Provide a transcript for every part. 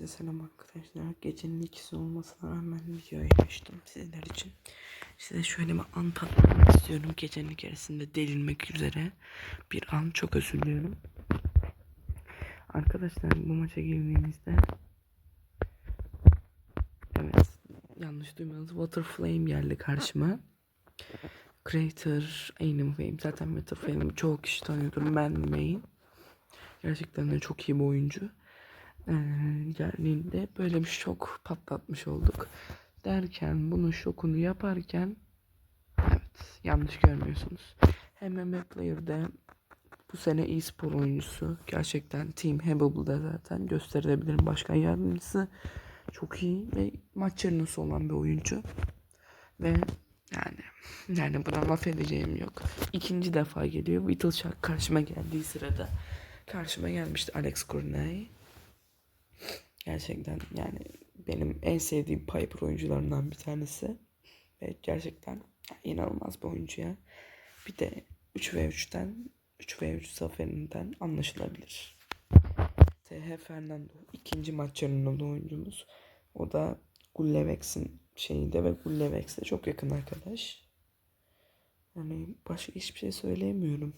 Size selam arkadaşlar. Gecenin ikisi olmasına rağmen videoyu açtım sizler için. Size şöyle bir an tatmak istiyorum. Gecenin içerisinde delirmek üzere bir an çok özür diliyorum. Arkadaşlar bu maça girdiğimizde Evet yanlış duymadınız. Water Flame geldi karşıma. Creator, Anim Flame. Zaten Water Flame'i çoğu kişi tanıyordur. Ben main. Gerçekten de çok iyi bir oyuncu. Ee, geldiğinde böyle bir şok patlatmış olduk. Derken bunun şokunu yaparken evet yanlış görmüyorsunuz. MMA Player'de bu sene e-spor oyuncusu gerçekten Team Habble'da zaten gösterilebilirim başkan yardımcısı. Çok iyi ve maç yarınısı olan bir oyuncu. Ve yani yani buna laf edeceğim yok. İkinci defa geliyor. Whittle Shark karşıma geldiği sırada karşıma gelmişti Alex Cornet. Gerçekten yani benim en sevdiğim Piper oyuncularından bir tanesi. Ve gerçekten inanılmaz bir oyuncu ya. Bir de 3v3'ten 3v3 zaferinden anlaşılabilir. TH Fernando ikinci maç yarınında oyuncumuz. O da Gullevex'in şeyinde ve Gullevex'e çok yakın arkadaş. Yani başka hiçbir şey söyleyemiyorum.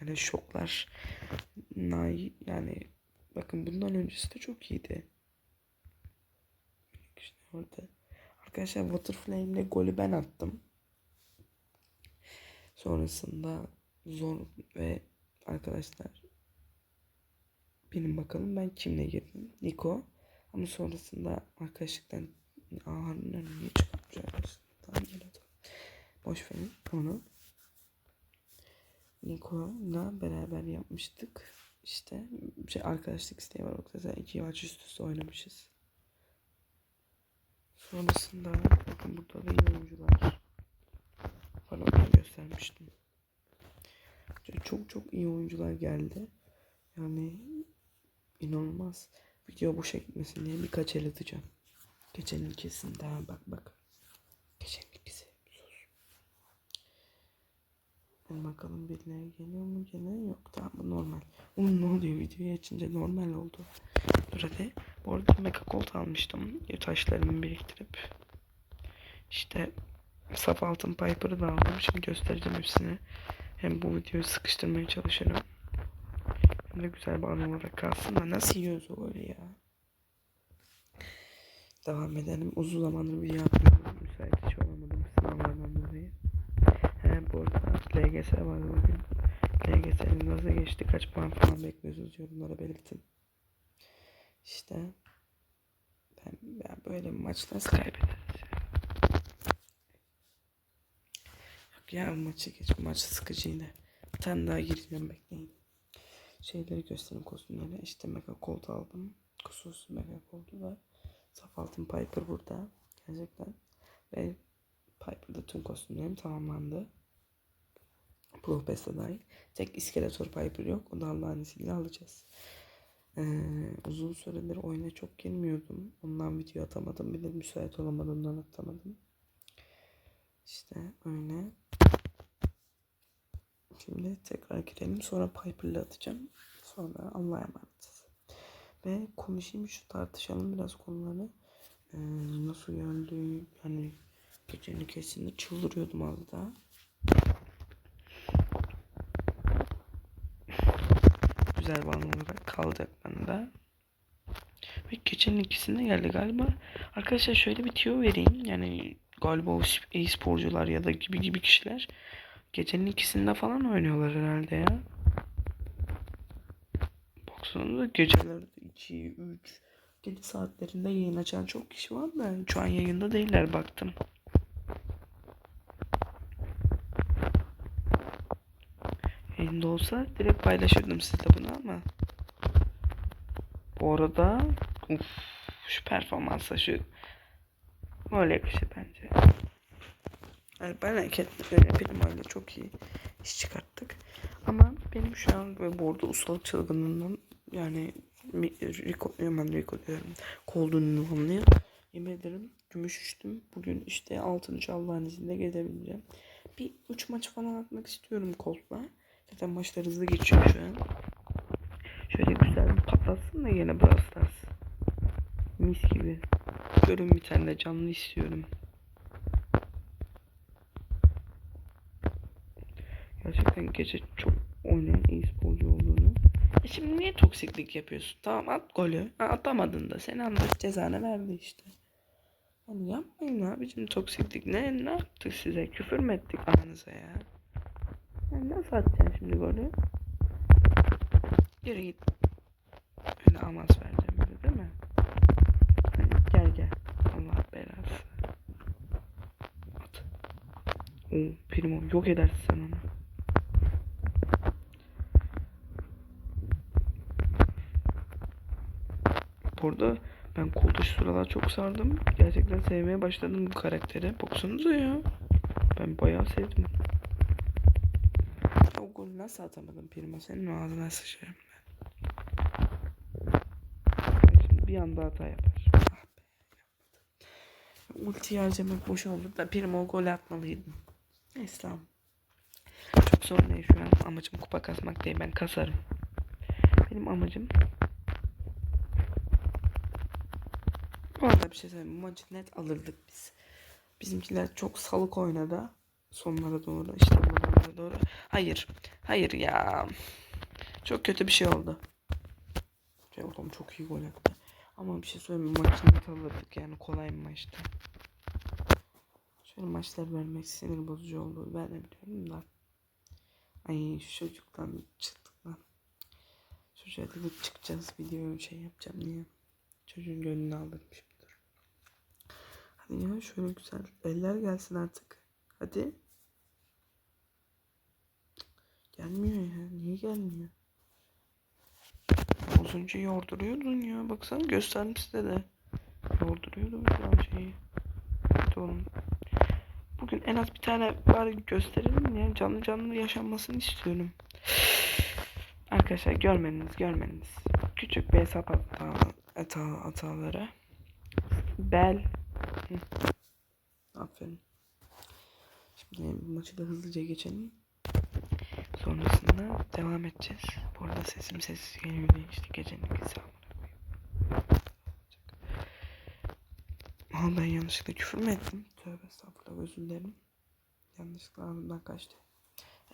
Yani şoklar nay yani bakın bundan öncesi de çok iyiydi. İşte orada. Arkadaşlar Waterflame'le golü ben attım. Sonrasında zor ve arkadaşlar benim bakalım ben kimle girdim. Niko. Ama sonrasında arkadaşlıktan niye çıkartmış arkadaşlar? Tamam gel hadi. Boş verin onu. Niko'la beraber yapmıştık. İşte şey arkadaşlık isteği var. O kadar iki maç üst üste oynamışız. Sonrasında bakın burada da iyi oyuncular. Onu göstermiştim. Çok çok iyi oyuncular geldi. Yani inanılmaz. Video boşa gitmesin diye birkaç el atacağım. Geçen ilkesini daha bak bak. Geçen ilkesi. Sus. Ben bakalım birileri geliyor mu gene yok tamam bu normal. Oğlum ne oluyor videoyu açınca normal oldu. Dur hadi. Bu arada mega almıştım. Taşlarımı biriktirip. İşte saf altın Piper'ı da aldım. Şimdi göstereceğim hepsini. Hem bu videoyu sıkıştırmaya çalışırım. Hem de güzel bir anı olarak kalsın da nasıl yiyoruz o öyle ya. Devam edelim. Uzun zamandır video yapmıyorum. Müsait hiç olamadım sınavlardan dolayı. He bu arada LGS var bugün. LGS'nin nasıl geçti? Kaç puan falan bekliyorsunuz yorumlara belirtin. İşte ben, ben böyle bir maçta nasıl kaybederiz? Yok ya maçı geç. Maç sıkıcı yine. Bir tane daha gireceğim bekleyin. Şeyleri göstereyim kostümleri. İşte Mega Colt aldım. Kusursuz Mega Colt'u da. Saf altın Piper burada. Gerçekten. Ve Piper'da tüm kostümlerim tamamlandı. Pro Pass'ta dahil. Tek iskeletor Piper yok. O da Allah'ın izniyle alacağız. Ee, uzun süredir oyuna çok girmiyordum. Ondan video atamadım. Bir de müsait olamadığımdan atamadım. İşte öyle. Şimdi tekrar girelim. Sonra Piper'la atacağım. Sonra Allah'a emanet. Ve konuşayım şu tartışalım biraz konuları. Ee, nasıl geldi? Yani gecenin kesinlikle çıldırıyordum az daha. Güzel anı olarak kalacak bende. Ve gecenin ikisinde geldi galiba. Arkadaşlar şöyle bir tüyo vereyim. Yani galiba o e-sporcular ya da gibi gibi kişiler gecenin ikisinde falan oynuyorlar herhalde ya. Baksanıza gecelerde 2, 3, gece saatlerinde yayın açan çok kişi var da şu an yayında değiller baktım. Yayında olsa direkt paylaşırdım sizle bunu ama. Bu arada uf, şu performansa şu öyle yakışır bence. Yani ben benim öyle çok iyi iş çıkarttık. Ama benim şu an ve bu arada ustalık çılgınlığından yani Rico, hemen Rico diyorum. Kolduğunu anlıyor. Yemin ederim gümüş düştüm. Bugün işte 6. Allah'ın izniyle gelebileceğim. Bir 3 maç falan atmak istiyorum Colt'la. Zaten maçlar hızlı geçiyor şu an. Şöyle güzel bir patlatsın da yine Brawl Stars. Mis gibi. Görün bir tane de canlı istiyorum. Gerçekten gece çok oynayan iyi sporcu olduğunu. E şimdi niye toksiklik yapıyorsun? Tamam at golü. Ha, atamadın da. Sen anlık cezanı verdi işte. Hani yapmayın abicim toksiklik. Ne, ne yaptık size? Küfür mü ettik ananıza ya? Yani nasıl atacaksın şimdi golü? Yürü git. Öyle amaz vereceğim böyle değil mi? Hadi gel gel. Allah belası. At. Oo, primo yok edersin sen onu. Burada ben şu sıralar çok sardım. Gerçekten sevmeye başladım bu karakteri. Baksanıza ya. Ben bayağı sevdim. Golü nasıl atamadım Primo? Senin ağzına sıçarım ben. Şimdi bir anda hata yapar. Ah be. yapmadım. Ulti harcamak boş oldu da Primo o golü atmalıydım. Neyse tamam. Çok sorun değil şu an. Amacım kupa kasmak değil. Ben kasarım. Benim amacım Bu arada bir şey söyleyeyim. Bu maçı net alırdık biz. Bizimkiler çok salık oynadı. Sonlara doğru işte doğru. Hayır. Hayır ya. Çok kötü bir şey oldu. Şey oğlum çok iyi gol attı. Ama bir şey söyleyeyim mi? Maçı net alırdık yani kolay bir maçtı. Şöyle maçlar vermek sinir bozucu oldu. Ben de biliyorum da. Ay şu çocuktan çıktık lan. Çocuğa dedik çıkacağız video şey yapacağım diye. Çocuğun gönlünü alırım şimdi dur. Hadi ya şöyle güzel eller gelsin artık. Hadi. Gelmiyor ya. Niye gelmiyor? Az önce yorduruyordun ya. Baksana gösterdim size de. Yorduruyordum şu şeyi. Oğlum. Bugün en az bir tane var gösterelim ya. Canlı canlı yaşanmasını istiyorum. Arkadaşlar görmeniz görmeniz. Küçük bir hesap hata, hata, hataları. Bel. Hı. Aferin. Şimdi maçı da hızlıca geçelim. Sonrasında devam edeceğiz. Bu arada sesim sessiz geliyor diye işte gecenin hesabını Ama ben yanlışlıkla küfür mü ettim? Tövbe estağfurullah özür dilerim. Yanlışlıkla ağzımdan kaçtı.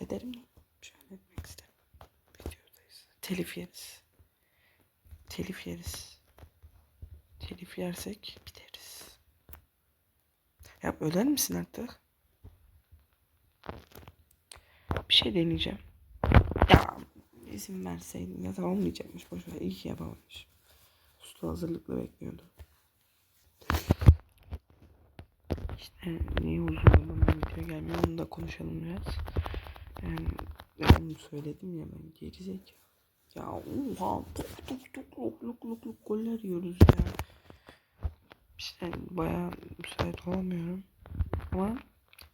Ederim de an etmek isterim. Videodayız. Telif yeriz. Telif yeriz. Telif yersek biteriz. Ya öler misin artık? Bir şey deneyeceğim. Ya izin verseydin ya da olmayacakmış boşver. İyi ki yapamamış. Usta hazırlıklı bekliyordu. İşte niye uzun zamandır video gelmiyor onu da konuşalım biraz. Yani ben onu söyledim ya ben geri. Ya oha tok tok tok lok lok lok lok goller yiyoruz ya. İşte bayağı müsait olamıyorum. Ama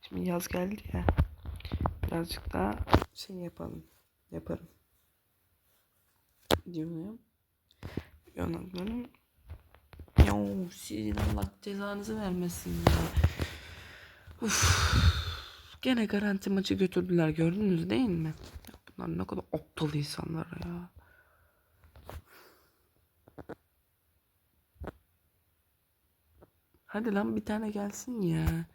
şimdi yaz geldi ya. Birazcık daha şey yapalım. Yaparım. Diyorum. Yanaklarım. Ya sizin Allah cezanızı vermesin ya. Uf. Gene garanti maçı götürdüler gördünüz değil mi? Bunlar ne kadar aptal insanlar ya. Hadi lan bir tane gelsin ya.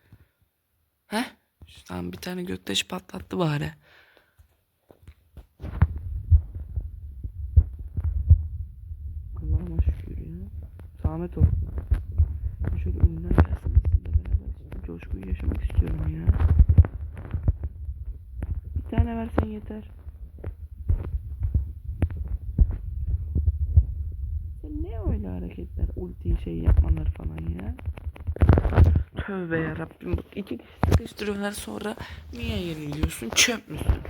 Heh? Tamam bir tane göktaşı patlattı bari. Allah'ıma şükür ya. Zahmet olsun. Şöyle ünlüler gelsin sizle beraber işte coşkuyu yaşamak istiyorum ya. Bir tane versen yeter. Ne öyle hareketler, ulti şey yapmalar falan ya. Tövbe yarabbim. Bak iki kişi sıkıştırıyorlar sonra niye yeniliyorsun? Çöp müsün?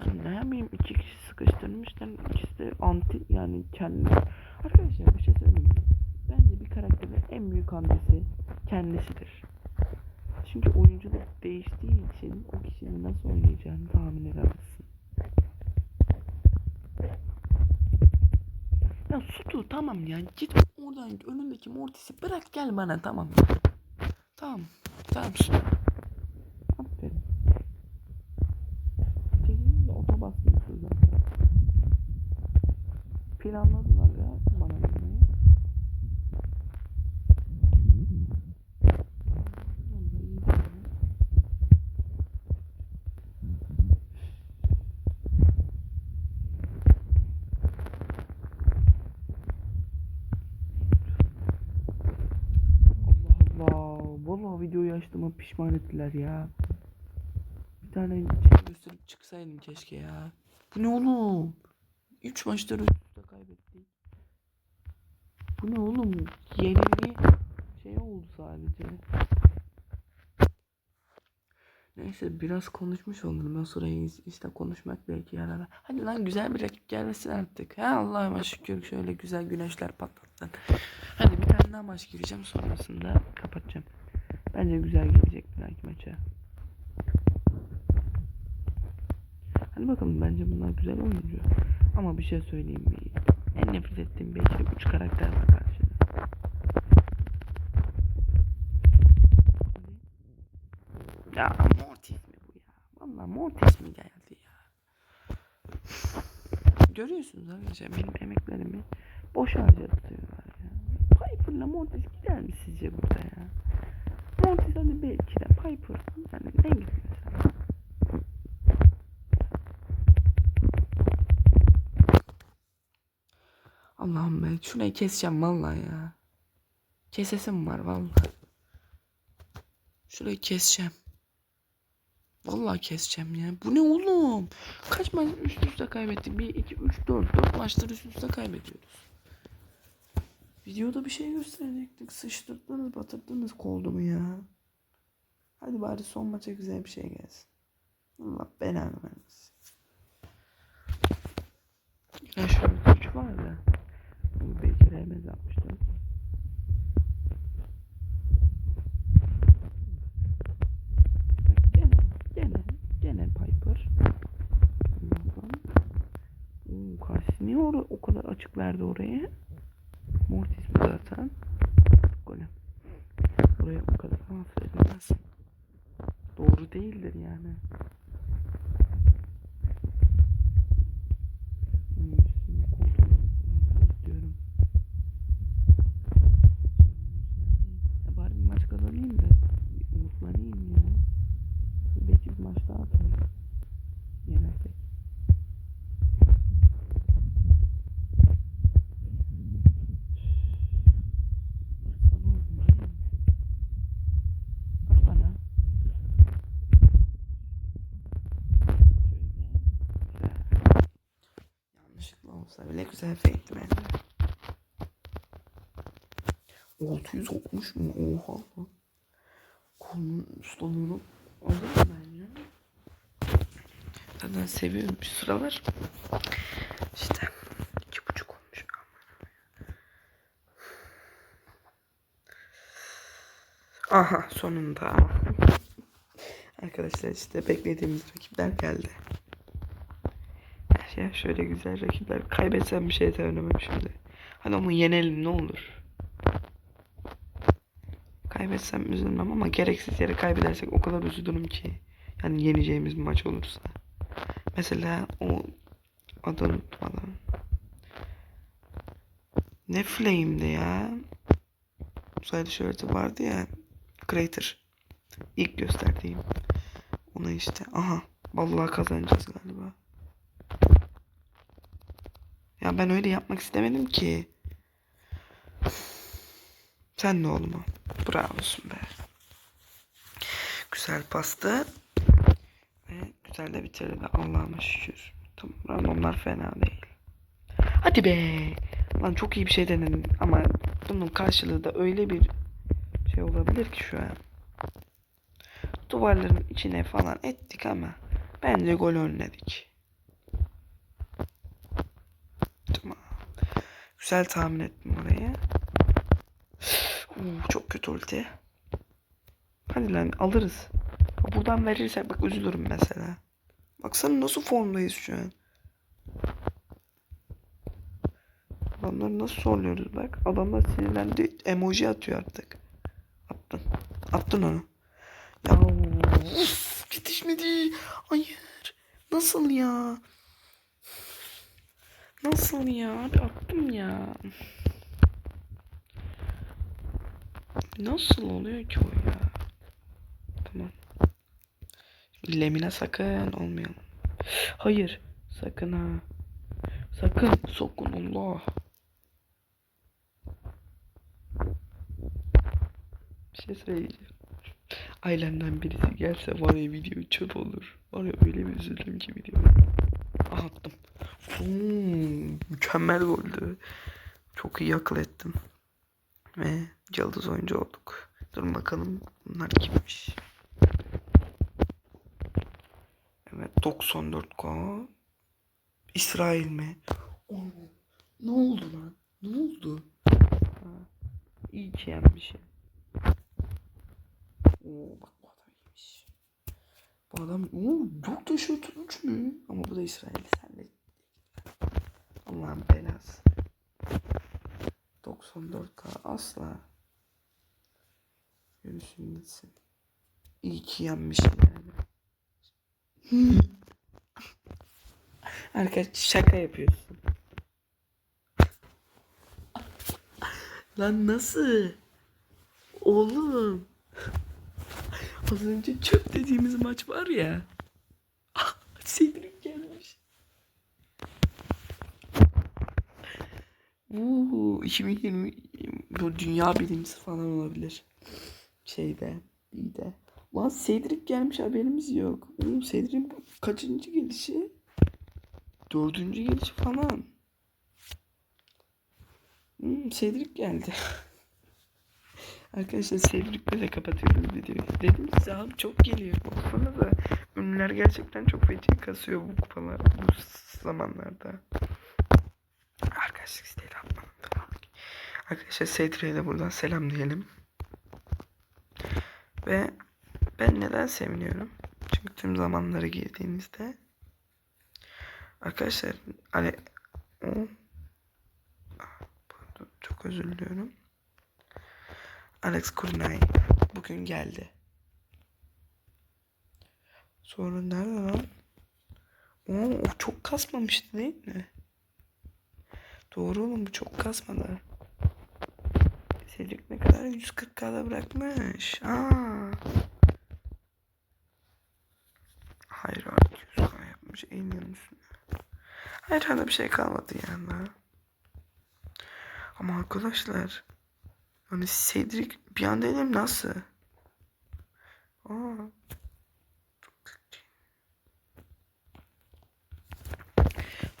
Ben ne yapayım? İki kişi sıkıştırmışlar. İkisi de anti yani kendi. Arkadaşlar bir şey söyleyeyim? Bence bir karakterin en büyük hamlesi kendisidir. Çünkü oyunculuk değiştiği için o kişinin nasıl oynayacağını tahmin edemezsin. Ya Sutu tamam ya git oradan önündeki Mortis'i bırak gel bana tamam. Tamam. Tamam. Aferin. Gelin de ota basmışsın zaten. Planladılar ya bana vurmayı. Açtığıma pişman ettiler ya. Bir tane şey gösterip çıksaydım keşke ya. Bu ne oğlum? 3 maçta üst üste kaybettik. Bu ne oğlum? Yenilgi şey oldu sadece. Neyse biraz konuşmuş oldum. Ben sonra işte konuşmak belki yarar. Hadi lan güzel bir rakip gelmesin artık. Ha Allah'ıma şükür şöyle güzel güneşler patlattın. Hadi bir tane daha maç gireceğim sonrasında kapatacağım. Bence güzel gelecek bir dahaki maça. Hadi bakalım bence bunlar güzel oyuncu. Ama bir şey söyleyeyim mi? En nefret ettiğim belki de 3 karakter var karşıda. Ya Mortis mi bu ya? Vallahi Mortis mi geldi ya? Görüyorsunuz arkadaşlar benim emeklerimi boş harcatıyorlar ya. Piper'la Mortis gider mi sizce burada ya? Hadi belki de Piper. Yani ne gitmesen. Allah'ım ben şurayı keseceğim vallahi ya. Kesesim var vallahi. Şurayı keseceğim. Vallahi keseceğim ya. Bu ne oğlum? Kaç maç üst üste kaybettik? 1, 2, 3, 4. 4 maçları üst üste kaybediyoruz. Videoda bir şey gösterecektik. Sıçtırdınız batırdınız koldumu ya. Hadi bari son maça güzel bir şey gelsin. Allah belanı vermesin. Ya şöyle güç var da. Bu belki remez yapmıştım. Gene, gene, gene Piper. Oo, karşı niye or o kadar açık verdi oraya? Mortis mi zaten? Golem. Oraya o kadar affedilmez. Doğru değildir yani. Hmm, şimdi koltuğu diyorum. Ya bari bir maç kazanayım da bir umutlanayım ya. Belki bir maç daha atarım. Yenersek. Sana oldum değil mi? Bak bana. Şöyle. Güzel. Yanlışlıkla olsa bile güzel fake'ti bence. 600 olmuş mu? Oha lan. Ustalığını alırım ben ya. Zaten seviyorum bir sıralar. İşte iki buçuk olmuş. Aha sonunda. Arkadaşlar işte beklediğimiz rakipler geldi. Ya şöyle güzel rakipler. Kaybetsem bir şey söylemem şimdi. Hadi ama yenelim ne olur. Kaybetsem üzülmem ama gereksiz yere kaybedersek o kadar üzülürüm ki. Yani yeneceğimiz bir maç olursa. Mesela o adını unutmadan. Ne Flame'di ya? Uzaylı şöhreti vardı ya. Crater. İlk gösterdiğim. Ona işte. Aha. Vallahi kazanacağız galiba. Ya ben öyle yapmak istemedim ki. Sen ne oğlum o? Bravo olsun be. Güzel pastı. Ve güzel de bitirdi. Allah'ıma şükür. Tamam randomlar fena değil. Hadi be. Lan çok iyi bir şey denedim. Ama bunun karşılığı da öyle bir şey olabilir ki şu an. Duvarların içine falan ettik ama bence gol önledik. Tamam. Güzel tahmin ettim oraya. Oo, çok kötü ulti. Hadi lan alırız. Buradan verirsek bak üzülürüm mesela. Baksana nasıl formdayız şu an. Adamları nasıl zorluyoruz bak. Adamlar sinirlendi. Emoji atıyor artık. Attın. Attın onu. Ya of, yetişmedi. Hayır. Nasıl ya? Nasıl ya? Abi attım ya. Nasıl oluyor ki o ya? Tamam. Lemine sakın olmayalım. Hayır. Sakın ha. Sakın. Sokun Allah. Bir şey söyleyeceğim. ailemden birisi gelse var ya video çöp olur. Var ya öyle bir üzüldüm ki video. Ah, attım. Hmm, mükemmel goldü. Çok iyi akıl ettim. Ve yıldız oyuncu olduk. Durun bakalım bunlar kimmiş. Evet 94K. İsrail mi? Oo, ne oldu lan? Ne oldu? Ha, iyi ki yenmişim. Oo bak bu adam iyiymiş. Bu adam oo, çok da şutmuş mü? Ama bu da İsrail sen. Allah'ın belası. 94K asla. Yürüsün gitsin. İyi ki yenmişim yani. Arkadaş şaka yapıyorsun. Lan nasıl? Oğlum. Az önce çöp dediğimiz maç var ya. Cedric gelmiş. Uuu 2020 bu dünya birincisi falan olabilir. Şeyde, iyi de. Lan Cedric gelmiş haberimiz yok. Oğlum Cedric'in bu kaçıncı gelişi? Dördüncü gelişi falan. Hmm, Cedric geldi. Arkadaşlar Cedric'le de kapatıyoruz videoyu. Dedim size abi çok geliyor. Baksana da ünlüler gerçekten çok feci kasıyor bu kupalar bu zamanlarda. Arkadaşlar isteğiyle. Arkadaşlar Cedric'e de buradan selam diyelim. Ve ben neden seviniyorum? Çünkü tüm zamanlara girdiğimizde Arkadaşlar hani o Pardon, çok özür diliyorum. Alex Kurnay bugün geldi. Sonra nerede lan? Oo, çok kasmamıştı değil mi? Doğru oğlum bu çok kasmadı. Cedric ne kadar 140k'da bırakmış. Aa. Hayır abi 200k yapmış yanlışını. Hayır hala bir şey kalmadı yani. Ama arkadaşlar hani Cedric bir anda elim nasıl? Aa.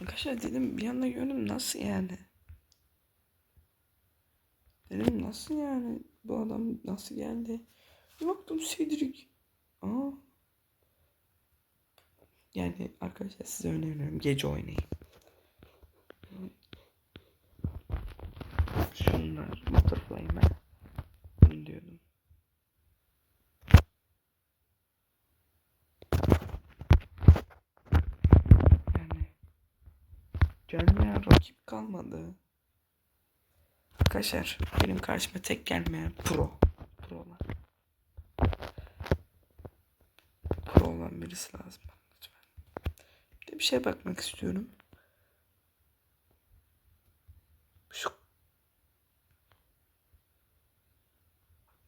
Arkadaşlar dedim bir anda gördüm nasıl yani? Nasıl yani? Bu adam nasıl geldi? Baktım Cedric. Aa. Yani arkadaşlar size öneriyorum gece oynayın. Şunlar Butterfly'me bunu diyordum. Yani gelmeyen rakip kalmadı. Arkadaşlar benim karşıma tek gelmeyen pro. Pro olan. Pro olan birisi lazım lütfen. Bir de bir şeye bakmak istiyorum. Şu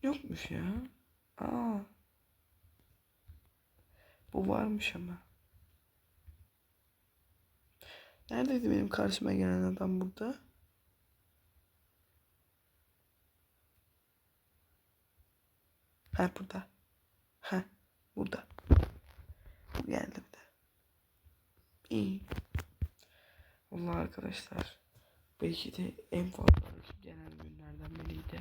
Yokmuş ya. Aa. Bu varmış ama. Neredeydi benim karşıma gelen adam burada? Ha burada. Ha burada. Bu geldi bir de. İyi. Vallahi arkadaşlar. Belki de en fazla gelen günlerden biriydi.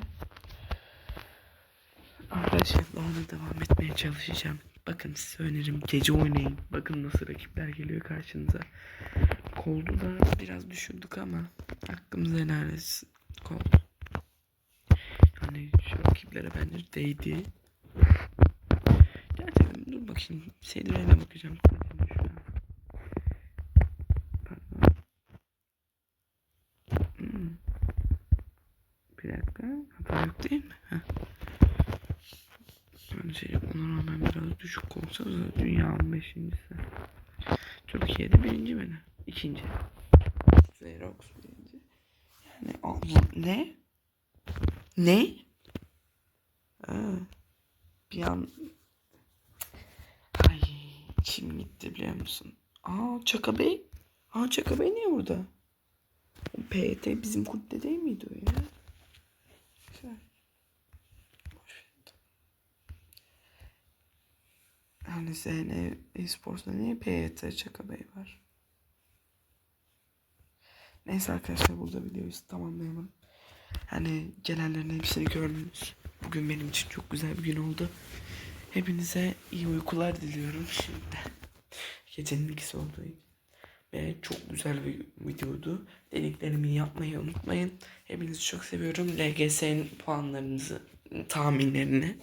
Arkadaşlar da devam etmeye çalışacağım. Bakın size önerim gece oynayın. Bakın nasıl rakipler geliyor karşınıza. Koldu da biraz düşürdük ama hakkımızda helal etsin. Kol. Yani şu rakiplere bence değdi. Bakayım. Seydireyle bakacağım. Hmm. Bir dakika. Hata yok değil mi? Heh. Bence ona rağmen biraz düşük olsa da dünyanın beşincisi. Türkiye'de birinci beni. İkinci. Xerox birinci. Yani Allah ne? Ne? Ha, bir an Ay kim gitti biliyor musun? Aa Çaka Bey. Aa Çaka Bey niye burada? O PYT bizim kulüpte değil miydi o ya? Güzel. Yani ZN Esports'ta niye PYT Çaka Bey var? Neyse arkadaşlar burada videoyu tamamlayalım. Yani gelenlerin hepsini gördünüz. Bugün benim için çok güzel bir gün oldu. Hepinize iyi uykular diliyorum şimdi. Gecenin ikisi olduğu. Ve çok güzel bir videoydu. Dediklerimi yapmayı unutmayın. Hepinizi çok seviyorum. LGS'nin puanlarınızı, tahminlerini